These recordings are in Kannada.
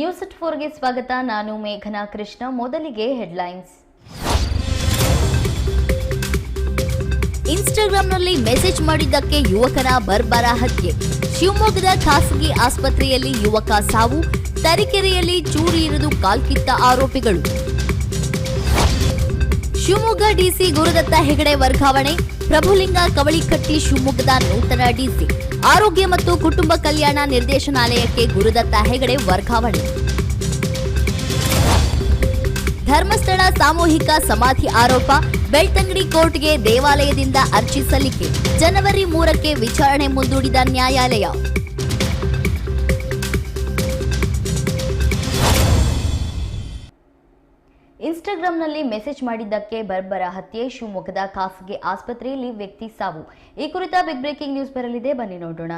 ನ್ಯೂಸ್ ಅಟ್ ಫೋರ್ಗೆ ಸ್ವಾಗತ. ನಾನು ಮೇಘನಾ ಕೃಷ್ಣ. ಮೊದಲಿಗೆ ಹೆಡ್ಲೈನ್ಸ್ ಇನ್ಸ್ಟಾಗ್ರಾಂನಲ್ಲಿ ಮೆಸೇಜ್ ಮಾಡಿದ್ದಕ್ಕೆ ಯುವಕನ ಬರ್ಬರ ಹತ್ಯೆ. ಶಿವಮೊಗ್ಗದ ಖಾಸಗಿ ಆಸ್ಪತ್ರೆಯಲ್ಲಿ ಯುವಕ ಸಾವು. ತರೀಕೆರೆಯಲ್ಲಿ ಚೂರಿ ಇರಿದು ಕಾಲ್ಕಿತ್ತ ಆರೋಪಿಗಳು. ಶಿವಮೊಗ್ಗ ಡಿಸಿ ಗುರುದತ್ತ ಹೆಗಡೆ ವರ್ಗಾವಣೆ. ಪ್ರಭುಲಿಂಗ ಕವಳಿಕಟ್ಟಿ ಶಿವಮೊಗ್ಗದ ನೂತನ ಡಿಸಿ. ಆರೋಗ್ಯ ಮತ್ತು ಕುಟುಂಬ ಕಲ್ಯಾಣ ನಿರ್ದೇಶನಾಲಯಕ್ಕೆ ಗುರುದತ್ತ ಹೆಗಡೆ ವರ್ಗಾವಣೆ. ಧರ್ಮಸ್ಥಳ ಸಾಮೂಹಿಕ ಸಮಾಧಿ ಆರೋಪ, ಬೆಳ್ತಂಗಡಿ ಕೋರ್ಟ್ಗೆ ದೇವಾಲಯದಿಂದ ಅರ್ಜಿ ಸಲ್ಲಿಕೆ. ಜನವರಿ ಮೂರಕ್ಕೆ ವಿಚಾರಣೆ ಮುಂದೂಡಿದ ನ್ಯಾಯಾಲಯ. ಇನ್ಸ್ಟಾಗ್ರಾಂನಲ್ಲಿ ಮೆಸೇಜ್ ಮಾಡಿದ್ದಕ್ಕೆ ಬರ್ಬರ ಹತ್ಯೆ, ಶಿವಮೊಗ್ಗದ ಖಾಸಗಿ ಆಸ್ಪತ್ರೆಯಲ್ಲಿ ವ್ಯಕ್ತಿ ಸಾವು. ಈ ಕುರಿತ ಬಿಗ್ ಬ್ರೇಕಿಂಗ್ ನ್ಯೂಸ್ ಬರಲಿದೆ. ಬನ್ನಿ ನೋಡೋಣ.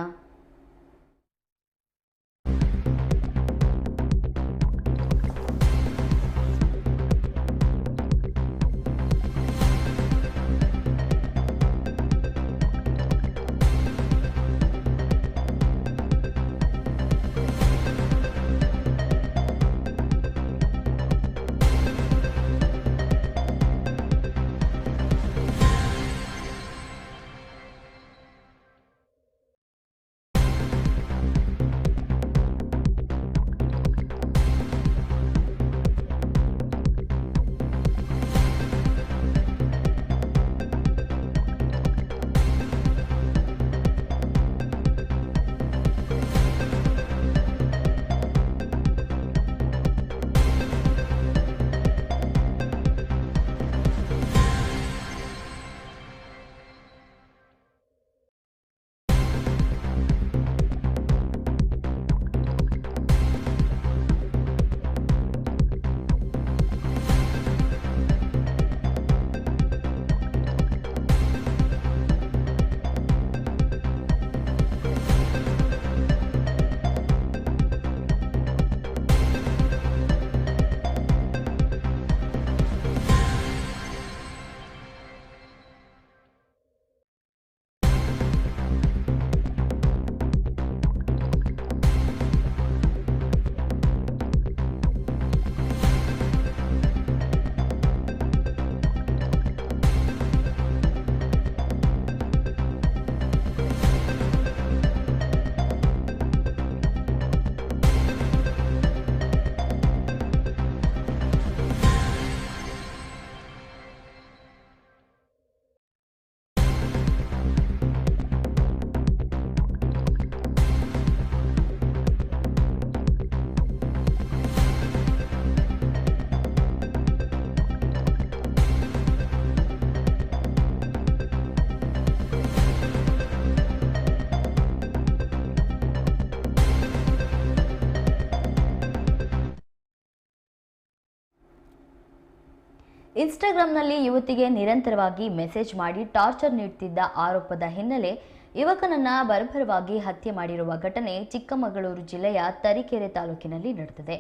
ಇನ್ಸ್ಟಾಗ್ರಾಂನಲ್ಲಿ ಯುವತಿಗೆ ನಿರಂತರವಾಗಿ ಮೆಸೇಜ್ ಮಾಡಿ ಟಾರ್ಚರ್ ನೀಡುತ್ತಿದ್ದ ಆರೋಪದ ಹಿನ್ನೆಲೆ ಯುವಕನನ್ನ ಬರ್ಬರವಾಗಿ ಹತ್ಯೆ ಮಾಡಿರುವ ಘಟನೆ ಚಿಕ್ಕಮಗಳೂರು ಜಿಲ್ಲೆಯ ತರೀಕೆರೆ ತಾಲೂಕಿನಲ್ಲಿ ನಡೆದಿದೆ.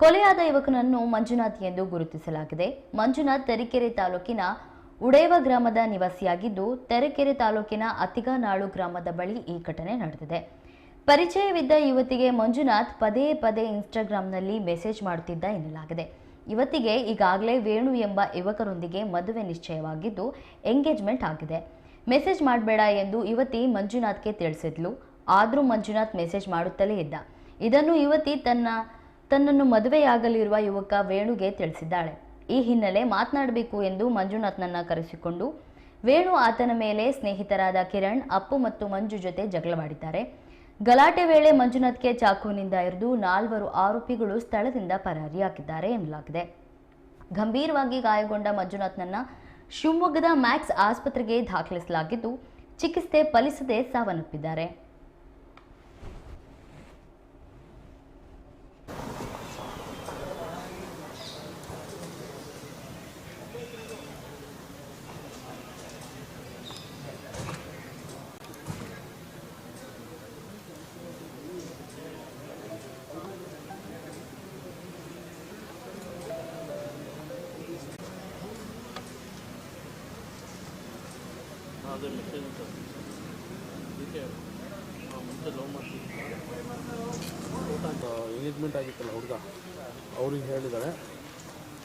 ಕೊಲೆಯಾದ ಯುವಕನನ್ನು ಮಂಜುನಾಥ್ ಎಂದು ಗುರುತಿಸಲಾಗಿದೆ. ಮಂಜುನಾಥ್ ತರೀಕೆರೆ ತಾಲೂಕಿನ ಉಡೇವ ಗ್ರಾಮದ ನಿವಾಸಿಯಾಗಿದ್ದು, ತರೀಕೆರೆ ತಾಲೂಕಿನ ಅತಿಗನಾಳು ಗ್ರಾಮದ ಬಳಿ ಈ ಘಟನೆ ನಡೆದಿದೆ. ಪರಿಚಯವಿದ್ದ ಯುವತಿಗೆ ಮಂಜುನಾಥ್ ಪದೇ ಪದೇ ಇನ್ಸ್ಟಾಗ್ರಾಂನಲ್ಲಿ ಮೆಸೇಜ್ ಮಾಡುತ್ತಿದ್ದ ಎನ್ನಲಾಗಿದೆ. ಯುವತಿಗೆ ಈಗಾಗಲೇ ವೇಣು ಎಂಬ ಯುವಕರೊಂದಿಗೆ ಮದುವೆ ನಿಶ್ಚಯವಾಗಿದ್ದು ಎಂಗೇಜ್ಮೆಂಟ್ ಆಗಿದೆ. ಮೆಸೇಜ್ ಮಾಡಬೇಡ ಎಂದು ಯುವತಿ ಮಂಜುನಾಥ್ಗೆ ತಿಳಿಸಿದ್ಲು. ಆದರೂ ಮಂಜುನಾಥ್ ಮೆಸೇಜ್ ಮಾಡುತ್ತಲೇ ಇದ್ದ. ಇದನ್ನು ಯುವತಿ ತನ್ನ, ತನ್ನನ್ನು ಮದುವೆಯಾಗಲಿರುವ ಯುವಕ ವೇಣುಗೆ ತಿಳಿಸಿದ್ದಾಳೆ. ಈ ಹಿನ್ನೆಲೆ ಮಾತನಾಡಬೇಕು ಎಂದು ಮಂಜುನಾಥ್ನನ್ನು ಕರೆಸಿಕೊಂಡು ವೇಣು ಆತನ ಮೇಲೆ ಸ್ನೇಹಿತರಾದ ಕಿರಣ್, ಅಪ್ಪು ಮತ್ತು ಮಂಜು ಜೊತೆ ಜಗಳವಾಡಿದ್ದಾರೆ ಗಲಾಟೆ ವೇಳೆ ಮಂಜುನಾಥ್ಗೆ ಚಾಕುವಿನಿಂದ ಇರಿದು ನಾಲ್ವರು ಆರೋಪಿಗಳು ಸ್ಥಳದಿಂದ ಪರಾರಿಯಾಗಿದ್ದಾರೆ ಎನ್ನಲಾಗಿದೆ. ಗಂಭೀರವಾಗಿ ಗಾಯಗೊಂಡ ಮಂಜುನಾಥ್ನನ್ನ ಶಿವಮೊಗ್ಗದ ಮ್ಯಾಕ್ಸ್ ಆಸ್ಪತ್ರೆಗೆ ದಾಖಲಿಸಲಾಗಿದ್ದು, ಚಿಕಿತ್ಸೆ ಫಲಿಸದೆ ಸಾವನ್ನಪ್ಪಿದ್ದಾರೆ. ಎಂಗೇಜ್ಮೆಂಟ್ ಆಗಿತ್ತಲ್ಲ ಹುಡುಗ ಅವ್ರಿಗೆ ಹೇಳಿದ್ದಾರೆ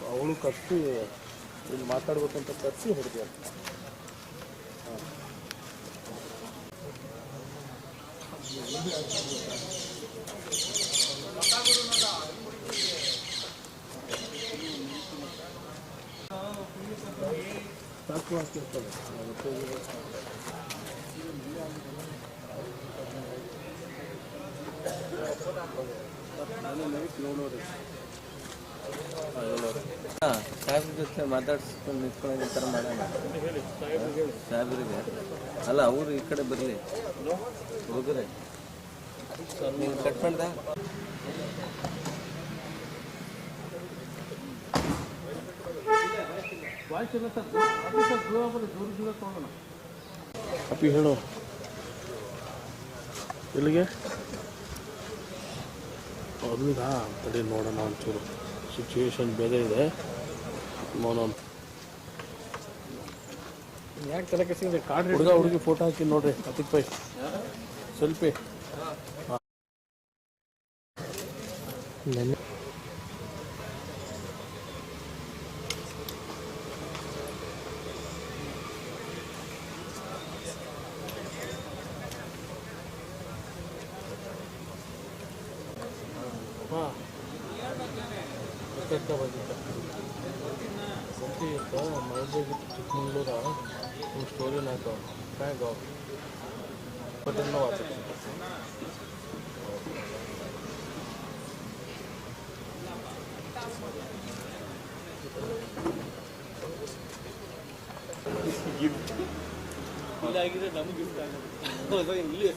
ಅವಳು ಕರೆಸಿ ಇಲ್ಲಿ ಮಾತಾಡ್ಬೇಕಂತ ಕರೆಸಿ ಹುಡುಗಿ ಸಾಕು ಹಾಕಿರ್ತಾರೆ ಸಾಹೇಬ್ರ ಜೊತೆ ಮಾತಾಡ್ಸ್ಕೊಂಡು ಈ ಥರ ಮಾಡೋಣ. ಸಾಹೇಬ್ರಿಗೆ. ಅಲ್ಲ, ಅವರು ಈ ಕಡೆ ಬರಲಿ. ಹೋಗ್ರೆ. ನೀವು ಕಟ್ ಮಾಡ್ದ? ಅಪ್ಪಿ ಹೇಳು. ಎಲ್ಲಿಗೆ? ಹೌದಾ ತಡಿ ನೋಡೋಣ ಒಂಚೂರು. ಸಿಚುವೇಶನ್ ಬೇರೆ ಇದೆ. ನೋಡೋಣ. ಯಾಕೆ ತಲೆ ಕೆಸಿಂಗ್ ಕಾರ್ಡ್ ಹುಡುಗ ಹುಡುಗಿ ಫೋಟೋ ಹಾಕಿ ನೋಡ್ರಿ ಹತ್ತಿಕ್ ಪೈ ಸೆಲ್ಫಿ ಗಿಫ್ಟ್ ಇಲ್ಲಾಗಿದ್ರೆ ನಮ್ಗೆ ಗಿಫ್ಟ್ ಆಗುತ್ತೆ. ಇಲ್ಲಿ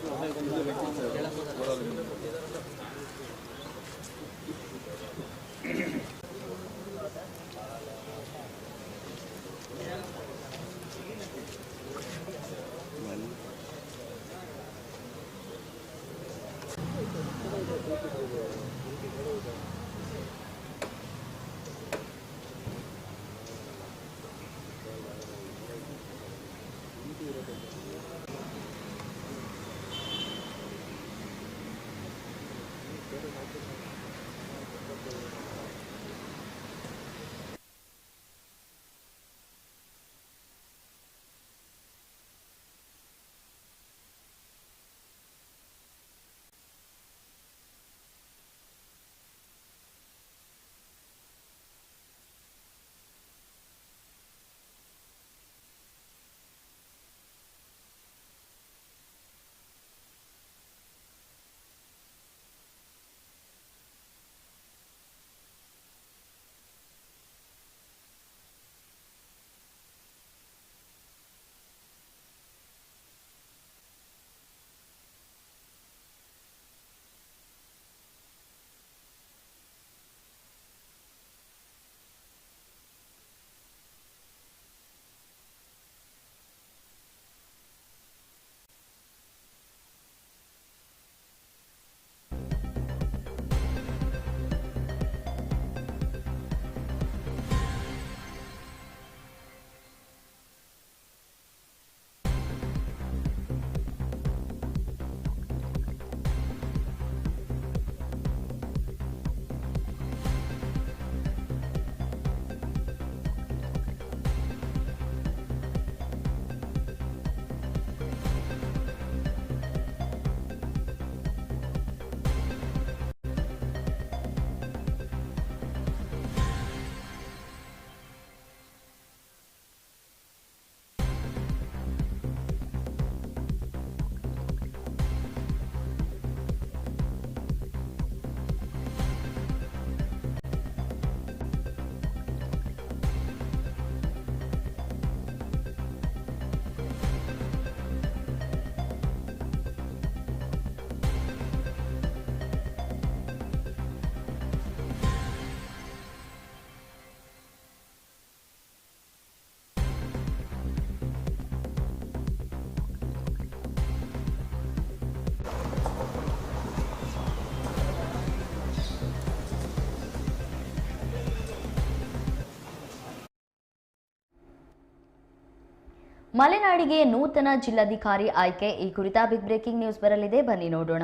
ಮಲೆನಾಡಿಗೆ ನೂತನ ಜಿಲ್ಲಾಧಿಕಾರಿ ಆಯ್ಕೆ. ಈ ಕುರಿತ ಬಿಗ್ ಬ್ರೇಕಿಂಗ್ ನ್ಯೂಸ್ ಬರಲಿದೆ. ಬನ್ನಿ ನೋಡೋಣ.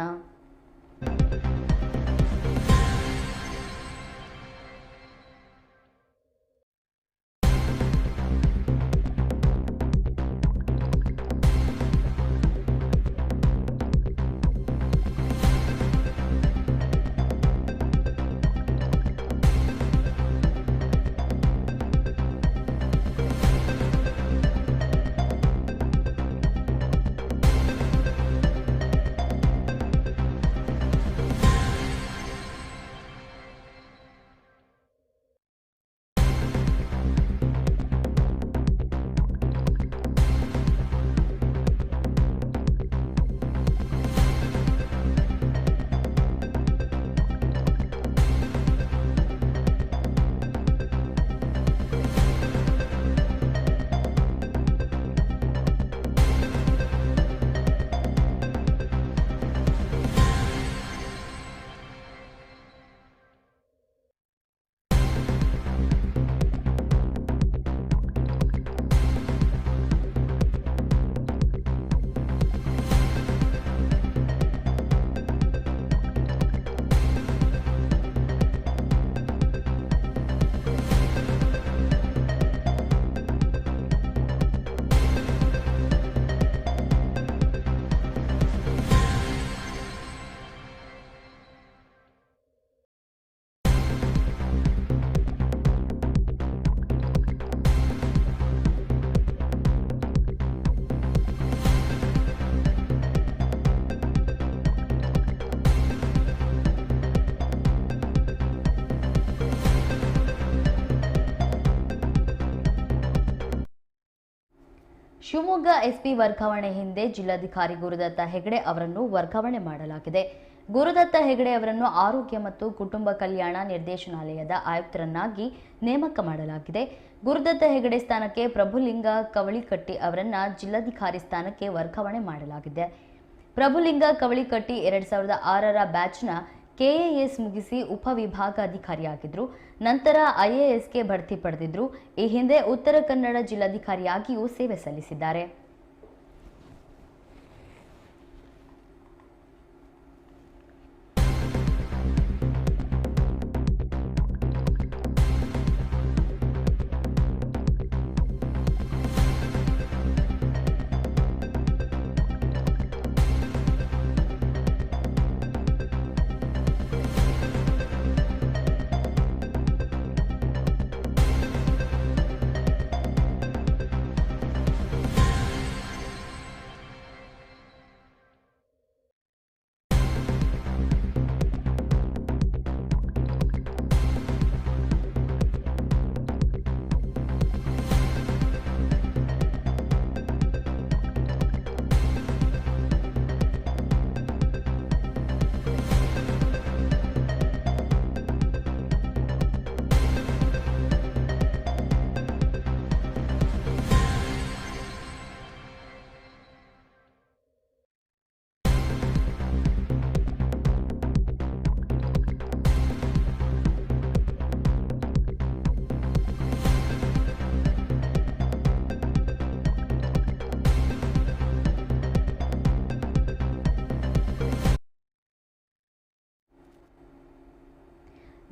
ಶಿವಮೊಗ್ಗ ಎಸ್ಪಿ ವರ್ಗಾವಣೆ ಹಿಂದೆ ಜಿಲ್ಲಾಧಿಕಾರಿ ಗುರುದತ್ತ ಹೆಗಡೆ ಅವರನ್ನು ವರ್ಗಾವಣೆ ಮಾಡಲಾಗಿದೆ. ಗುರುದತ್ತ ಹೆಗಡೆ ಅವರನ್ನು ಆರೋಗ್ಯ ಮತ್ತು ಕುಟುಂಬ ಕಲ್ಯಾಣ ನಿರ್ದೇಶನಾಲಯದ ಆಯುಕ್ತರನ್ನಾಗಿ ನೇಮಕ ಮಾಡಲಾಗಿದೆ. ಗುರುದತ್ತ ಹೆಗಡೆ ಸ್ಥಾನಕ್ಕೆ ಪ್ರಭುಲಿಂಗ ಕವಳಿಕಟ್ಟಿ ಅವರನ್ನ ಜಿಲ್ಲಾಧಿಕಾರಿ ಸ್ಥಾನಕ್ಕೆ ವರ್ಗಾವಣೆ ಮಾಡಲಾಗಿದೆ. ಪ್ರಭುಲಿಂಗ ಕವಳಿಕಟ್ಟಿ ಎರಡ್ ಸಾವಿರದ ಆರರ ಬ್ಯಾಚ್ನ ಕೆಎಎಸ್ ಮುಗಿಸಿ ಉಪವಿಭಾಗಾಧಿಕಾರಿಯಾಗಿದ್ದರು ನಂತರ ಐಎಎಸ್ಗೆ ಬಡ್ತಿ ಪಡೆದಿದ್ರು. ಈ ಹಿಂದೆ ಉತ್ತರ ಕನ್ನಡ ಜಿಲ್ಲಾಧಿಕಾರಿಯಾಗಿಯೂ ಸೇವೆ ಸಲ್ಲಿಸಿದ್ದಾರೆ.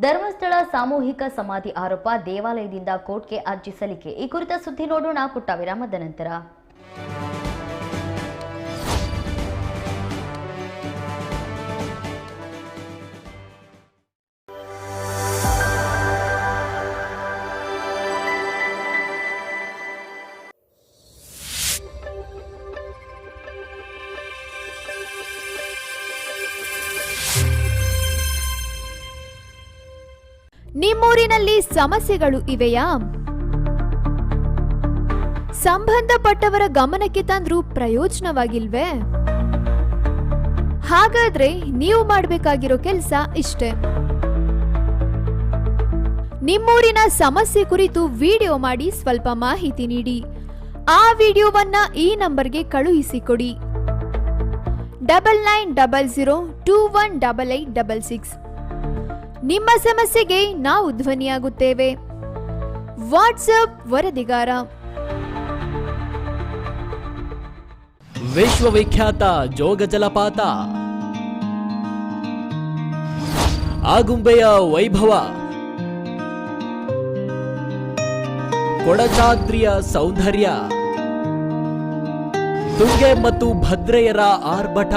ಧರ್ಮಸ್ಥಳ ಸಾಮೂಹಿಕ ಸಮಾಧಿ ಆರೋಪ ದೇವಾಲಯದಿಂದ ಕೋರ್ಟ್ಗೆ ಅರ್ಜಿ ಸಲ್ಲಿಕೆ. ಈ ಕುರಿತ ಸುದ್ದಿ ನೋಡೋಣ ಪುಟ್ಟ ವಿರಾಮದ ನಂತರ. ನಿಮ್ಮೂರಿನಲ್ಲಿ ಸಮಸ್ಯೆಗಳು ಇವೆಯಾ? ಸಂಬಂಧಪಟ್ಟವರ ಗಮನಕ್ಕೆ ತಂದ್ರೂ ಪ್ರಯೋಜನವಾಗಿಲ್ವೇ? ಹಾಗಾದ್ರೆ ನೀವು ಮಾಡಬೇಕಾಗಿರೋ ಕೆಲಸ ಇಷ್ಟೇ. ನಿಮ್ಮೂರಿನ ಸಮಸ್ಯೆ ಕುರಿತು ವಿಡಿಯೋ ಮಾಡಿ ಸ್ವಲ್ಪ ಮಾಹಿತಿ ನೀಡಿ. ಆ ವಿಡಿಯೋವನ್ನ ಈ ನಂಬರ್ಗೆ ಕಳುಹಿಸಿಕೊಡಿ. Double nine double zero two one double eight double six. ನಿಮ್ಮ ಸಮಸ್ಯೆಗೆ ನಾವು ಧ್ವನಿಯಾಗುತ್ತೇವೆ. ವಾಟ್ಸಪ್ ವರದಿಗಾರ. ವಿಶ್ವವಿಖ್ಯಾತ ಜೋಗ ಜಲಪಾತ. ಆಗುಂಬೆಯ ವೈಭವ. ಕೊಡಚಾದ್ರಿಯ ಸೌಂದರ್ಯ. ತುಂಗೆ ಮತ್ತು ಭದ್ರೆಯರ ಆರ್ಭಟ.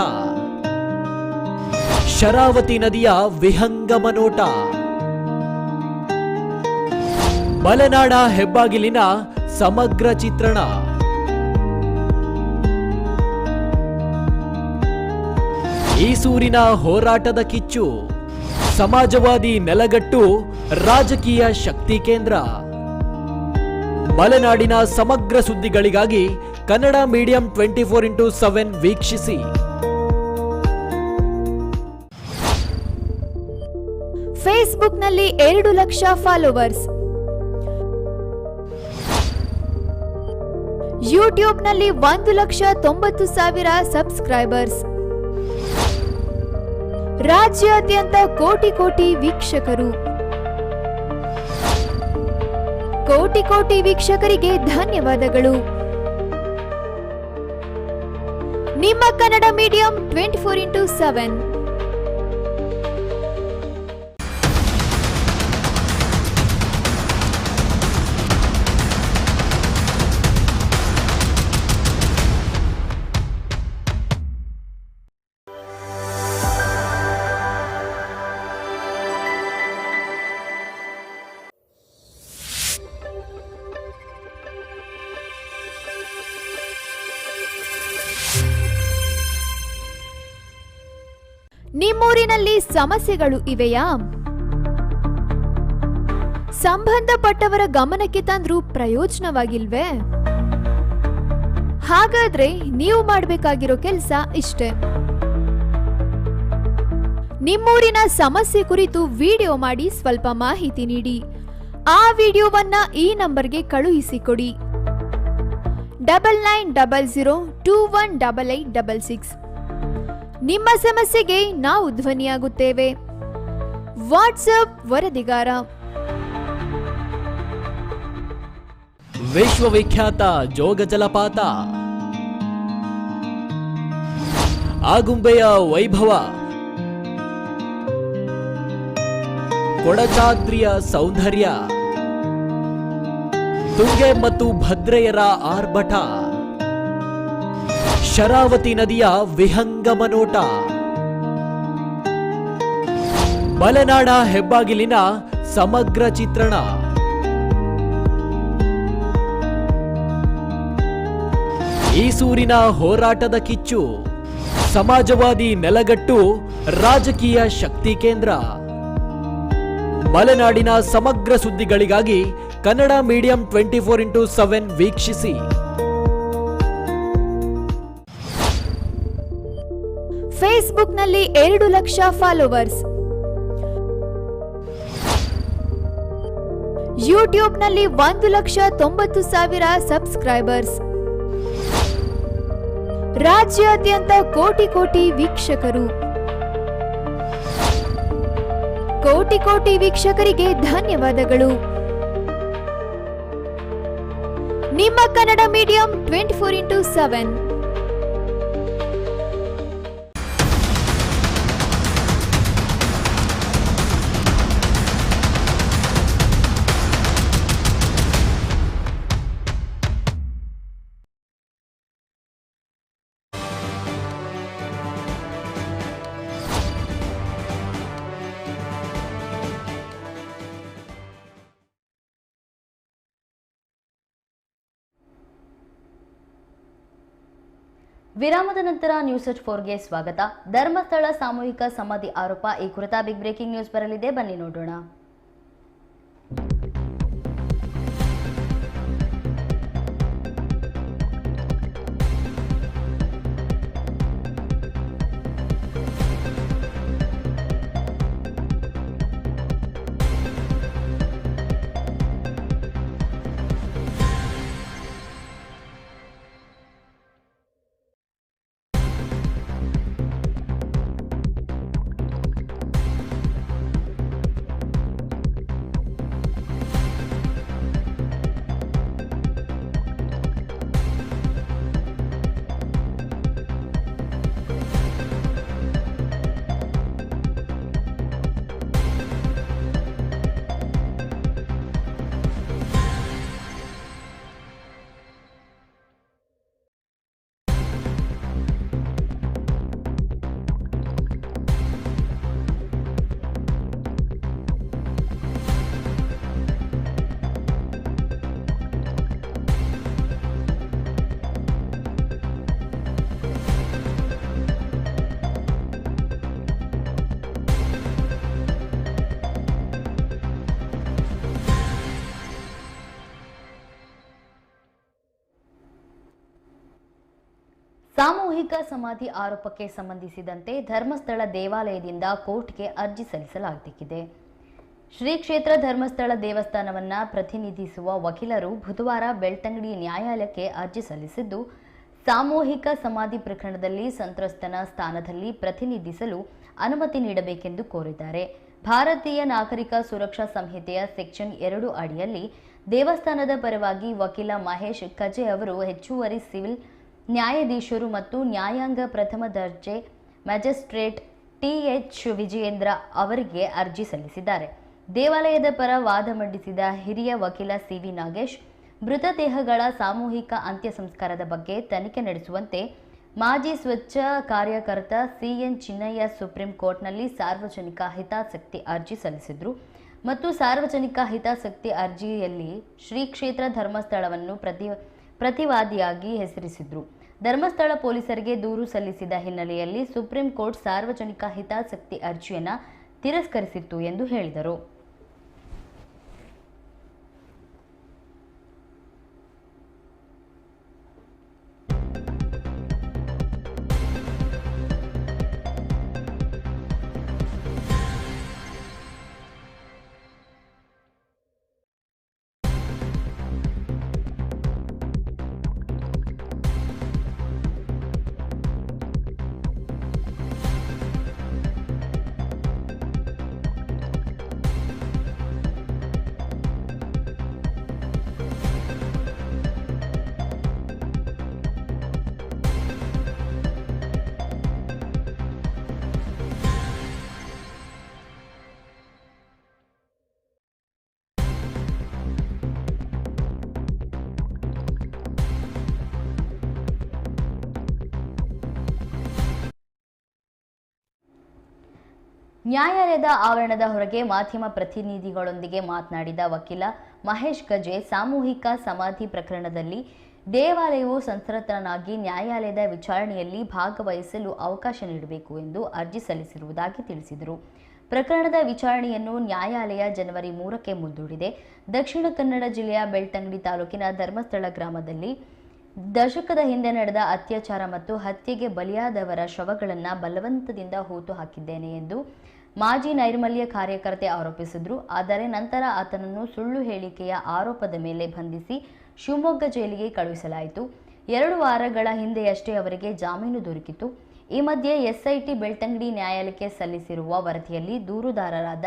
ಶರಾವತಿ ನದಿಯ ವಿಹಂಗಮ ನೋಟ ಮಲೆನಾಡ ಹೆಬ್ಬಾಗಿಲಿನ ಸಮಗ್ರ ಚಿತ್ರಣ. ಈಸೂರಿನ ಹೋರಾಟದ ಕಿಚ್ಚು. ಸಮಾಜವಾದಿ ನೆಲಗಟ್ಟು ರಾಜಕೀಯ ಶಕ್ತಿ ಕೇಂದ್ರ. ಮಲೆನಾಡಿನ ಸಮಗ್ರ ಸುದ್ದಿಗಳಿಗಾಗಿ Kannada medium twenty four into seven ವೀಕ್ಷಿಸಿ. ಫೇಸ್ಬುಕ್ನಲ್ಲಿ ಎರಡು ಲಕ್ಷ ಫಾಲೋವರ್ಸ್ ಯೂಟ್ಯೂಬ್ನಲ್ಲಿ ಒಂದು ಲಕ್ಷ ತೊಂಬತ್ತು ಸಾವಿರ ಸಬ್ಸ್ಕ್ರೈಬರ್ಸ್ ರಾಜ್ಯಾದ್ಯಂತ ಕೋಟಿ ಕೋಟಿ ವೀಕ್ಷಕರು. ಕೋಟಿ ಕೋಟಿ ವೀಕ್ಷಕರಿಗೆ ಧನ್ಯವಾದಗಳು. ನಿಮ್ಮ Kannada medium twenty four into seven ಸಮಸ್ಯೆಗಳು ಇವೆಯಾ? ಸಂಬಂಧಪಟ್ಟವರ ಗಮನಕ್ಕೆ ತಂದ್ರೂ ಪ್ರಯೋಜನವಾಗಿಲ್ವೇ? ಹಾಗಾದ್ರೆ ನೀವು ಮಾಡಬೇಕಾಗಿರೋ ಕೆಲಸ ಇಷ್ಟೇ. ನಿಮ್ಮೂರಿನ ಸಮಸ್ಯೆ ಕುರಿತು ವಿಡಿಯೋ ಮಾಡಿ ಸ್ವಲ್ಪ ಮಾಹಿತಿ ನೀಡಿ. ಆ ವಿಡಿಯೋವನ್ನ ಈ ನಂಬರ್ಗೆ ಕಳುಹಿಸಿಕೊಡಿ. Double nine double zero two one double eight double six ನಿಮ್ಮ ಸಮಸ್ಯೆಗೆ ನಾವು ಧ್ವನಿಯಾಗುತ್ತೇವೆ. ವಾಟ್ಸಪ್ ವರದಿಗಾರ. ವಿಶ್ವವಿಖ್ಯಾತ ಜೋಗ ಜಲಪಾತ. ಆಗುಂಬೆಯ ವೈಭವ. ಕೊಡಚಾದ್ರಿಯ ಸೌಂದರ್ಯ. ತುಂಗೆ ಮತ್ತು ಭದ್ರೆಯರ ಆರ್ಭಟ. ಶರಾವತಿ ನದಿಯ ವಿಹಂಗಮ ನೋಟ ಮಲೆನಾಡ ಹೆಬ್ಬಾಗಿಲಿನ ಸಮಗ್ರ ಚಿತ್ರಣ. ಈಸೂರಿನ ಹೋರಾಟದ ಕಿಚ್ಚು. ಸಮಾಜವಾದಿ ನೆಲಗಟ್ಟು ರಾಜಕೀಯ ಶಕ್ತಿ ಕೇಂದ್ರ. ಮಲೆನಾಡಿನ ಸಮಗ್ರ ಸುದ್ದಿಗಳಿಗಾಗಿ Kannada medium twenty four into seven ವೀಕ್ಷಿಸಿ. ಫೇಸ್ಬುಕ್ನಲ್ಲಿ ಎರಡು ಲಕ್ಷ ಫಾಲೋವರ್ಸ್ ಯೂಟ್ಯೂಬ್ನಲ್ಲಿ ಒಂದು ಲಕ್ಷ ತೊಂಬತ್ತು ಸಾವಿರ ಸಬ್ಸ್ಕ್ರೈಬರ್ಸ್ ರಾಜ್ಯಾದ್ಯಂತ ಕೋಟಿ ಕೋಟಿ ವೀಕ್ಷಕರು. ಕೋಟಿ ಕೋಟಿ ವೀಕ್ಷಕರಿಗೆ ಧನ್ಯವಾದಗಳು. ನಿಮ್ಮ Kannada medium twenty four into seven ವಿರಾಮದ ನಂತರ ನ್ಯೂಸ್ ಅಟ್ ಫೋರ್ಗೆ ಸ್ವಾಗತ. ಧರ್ಮಸ್ಥಳ ಸಾಮೂಹಿಕ ಸಮಾಧಿ ಆರೋಪ, ಈ ಕುರಿತ ಬಿಗ್ ಬ್ರೇಕಿಂಗ್ ನ್ಯೂಸ್ ಬರಲಿದೆ. ಬನ್ನಿ ನೋಡೋಣ. ಸಾಮೂಹಿಕ ಸಮಾಧಿ ಆರೋಪಕ್ಕೆ ಸಂಬಂಧಿಸಿದಂತೆ ಧರ್ಮಸ್ಥಳ ದೇವಾಲಯದಿಂದ ಕೋರ್ಟ್ಗೆ ಅರ್ಜಿ ಸಲ್ಲಿಸಲಾಗಿದೆ ಶ್ರೀ ಕ್ಷೇತ್ರ ಧರ್ಮಸ್ಥಳ ದೇವಸ್ಥಾನವನ್ನ ಪ್ರತಿನಿಧಿಸುವ ವಕೀಲರು ಬುಧವಾರ ಬೆಳ್ತಂಗಡಿ ನ್ಯಾಯಾಲಯಕ್ಕೆ ಅರ್ಜಿ ಸಲ್ಲಿಸಿದ್ದು, ಸಾಮೂಹಿಕ ಸಮಾಧಿ ಪ್ರಕರಣದಲ್ಲಿ ಸಂತ್ರಸ್ತನ ಸ್ಥಾನದಲ್ಲಿ ಪ್ರತಿನಿಧಿಸಲು ಅನುಮತಿ ನೀಡಬೇಕೆಂದು ಕೋರಿದ್ದಾರೆ. ಭಾರತೀಯ ನಾಗರಿಕ ಸುರಕ್ಷಾ ಸಂಹಿತೆಯ ಸೆಕ್ಷನ್ ಎರಡು ಅಡಿಯಲ್ಲಿ ದೇವಸ್ಥಾನದ ಪರವಾಗಿ ವಕೀಲ ಮಹೇಶ್ ಕಜೆ ಅವರು ಹೆಚ್ಚುವರಿ ಸಿವಿಲ್ ನ್ಯಾಯಾಧೀಶರು ಮತ್ತು ನ್ಯಾಯಾಂಗ ಪ್ರಥಮ ದರ್ಜೆ ಮ್ಯಾಜಿಸ್ಟ್ರೇಟ್ ಟಿಎಚ್ ವಿಜಯೇಂದ್ರ ಅವರಿಗೆ ಅರ್ಜಿ ಸಲ್ಲಿಸಿದ್ದಾರೆ. ದೇವಾಲಯದ ಪರ ವಾದ ಮಂಡಿಸಿದ ಹಿರಿಯ ವಕೀಲ ಸಿವಿ ನಾಗೇಶ್ ಮೃತದೇಹಗಳ ಸಾಮೂಹಿಕ ಅಂತ್ಯ ಸಂಸ್ಕಾರದ ಬಗ್ಗೆ ತನಿಖೆ ನಡೆಸುವಂತೆ ಮಾಜಿ ಸ್ವಚ್ಛ ಕಾರ್ಯಕರ್ತ ಸಿಎನ್ ಚಿನ್ನಯ್ಯ ಸುಪ್ರೀಂ ಕೋರ್ಟ್ನಲ್ಲಿ ಸಾರ್ವಜನಿಕ ಹಿತಾಸಕ್ತಿ ಅರ್ಜಿ ಸಲ್ಲಿಸಿದ್ರು ಮತ್ತು ಸಾರ್ವಜನಿಕ ಹಿತಾಸಕ್ತಿ ಅರ್ಜಿಯಲ್ಲಿ ಶ್ರೀ ಕ್ಷೇತ್ರ ಧರ್ಮಸ್ಥಳವನ್ನು ಪ್ರತಿ ಪ್ರತಿವಾದಿಯಾಗಿ ಹೆಸರಿಸಿದ್ರು. ಧರ್ಮಸ್ಥಳ ಪೊಲೀಸರಿಗೆ ದೂರು ಸಲ್ಲಿಸಿದ ಹಿನ್ನೆಲೆಯಲ್ಲಿ ಸುಪ್ರೀಂ ಕೋರ್ಟ್ ಸಾರ್ವಜನಿಕ ಹಿತಾಸಕ್ತಿ ಅರ್ಜಿಯನ್ನು ತಿರಸ್ಕರಿಸಿತ್ತು ಎಂದು ಹೇಳಿದರು. ನ್ಯಾಯಾಲಯದ ಆವರಣದ ಹೊರಗೆ ಮಾಧ್ಯಮ ಪ್ರತಿನಿಧಿಗಳೊಂದಿಗೆ ಮಾತನಾಡಿದ ವಕೀಲ ಮಹೇಶ್ ಗಜೆ, ಸಾಮೂಹಿಕ ಸಮಾಧಿ ಪ್ರಕರಣದಲ್ಲಿ ದೇವಾಲಯವು ಸಂತ್ರಸ್ತನಾಗಿ ನ್ಯಾಯಾಲಯದ ವಿಚಾರಣೆಯಲ್ಲಿ ಭಾಗವಹಿಸಲು ಅವಕಾಶ ನೀಡಬೇಕು ಎಂದು ಅರ್ಜಿ ಸಲ್ಲಿಸಿರುವುದಾಗಿ ತಿಳಿಸಿದರು. ಪ್ರಕರಣದ ವಿಚಾರಣೆಯನ್ನು ನ್ಯಾಯಾಲಯ ಜನವರಿ ಮೂರಕ್ಕೆ ಮುಂದೂಡಿದೆ. ದಕ್ಷಿಣ ಕನ್ನಡ ಜಿಲ್ಲೆಯ ಬೆಳ್ತಂಗಡಿ ತಾಲೂಕಿನ ಧರ್ಮಸ್ಥಳ ಗ್ರಾಮದಲ್ಲಿ ದಶಕದ ಹಿಂದೆ ನಡೆದ ಅತ್ಯಾಚಾರ ಮತ್ತು ಹತ್ಯೆಗೆ ಬಲಿಯಾದವರ ಶವಗಳನ್ನು ಬಲವಂತದಿಂದ ಹೂತು ಹಾಕಿದ್ದೇನೆ ಎಂದು ಮಾಜಿ ನೈರ್ಮಲ್ಯ ಕಾರ್ಯಕರ್ತೆ ಆರೋಪಿಸಿದ್ರು, ಆದರೆ ನಂತರ ಆತನನ್ನು ಸುಳ್ಳು ಹೇಳಿಕೆಯ ಆರೋಪದ ಮೇಲೆ ಬಂಧಿಸಿ ಶಿವಮೊಗ್ಗ ಜೈಲಿಗೆ ಕಳುಹಿಸಲಾಯಿತು. ಎರಡು ವಾರಗಳ ಹಿಂದೆಯಷ್ಟೇ ಅವರಿಗೆ ಜಾಮೀನು ದೊರಕಿತು ಈ ಮಧ್ಯೆ ಎಸ್ಐಟಿ ಬೆಳ್ತಂಗಡಿ ನ್ಯಾಯಾಲಯಕ್ಕೆ ಸಲ್ಲಿಸಿರುವ ವರದಿಯಲ್ಲಿ ದೂರುದಾರರಾದ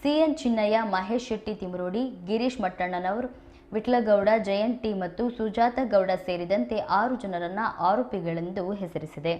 ಸಿಎನ್ ಚಿನ್ನಯ್ಯ, ಮಹೇಶ್ ಶೆಟ್ಟಿ ತಿಮರೋಡಿ, ಗಿರೀಶ್ ಮಟ್ಟಣ್ಣನವರು, ವಿಟ್ಲಗೌಡ, ಜಯಂತಿ ಮತ್ತು ಸುಜಾತ ಗೌಡ ಸೇರಿದಂತೆ ಆರು ಜನರನ್ನು ಆರೋಪಿಗಳೆಂದು ಹೆಸರಿಸಿದೆ.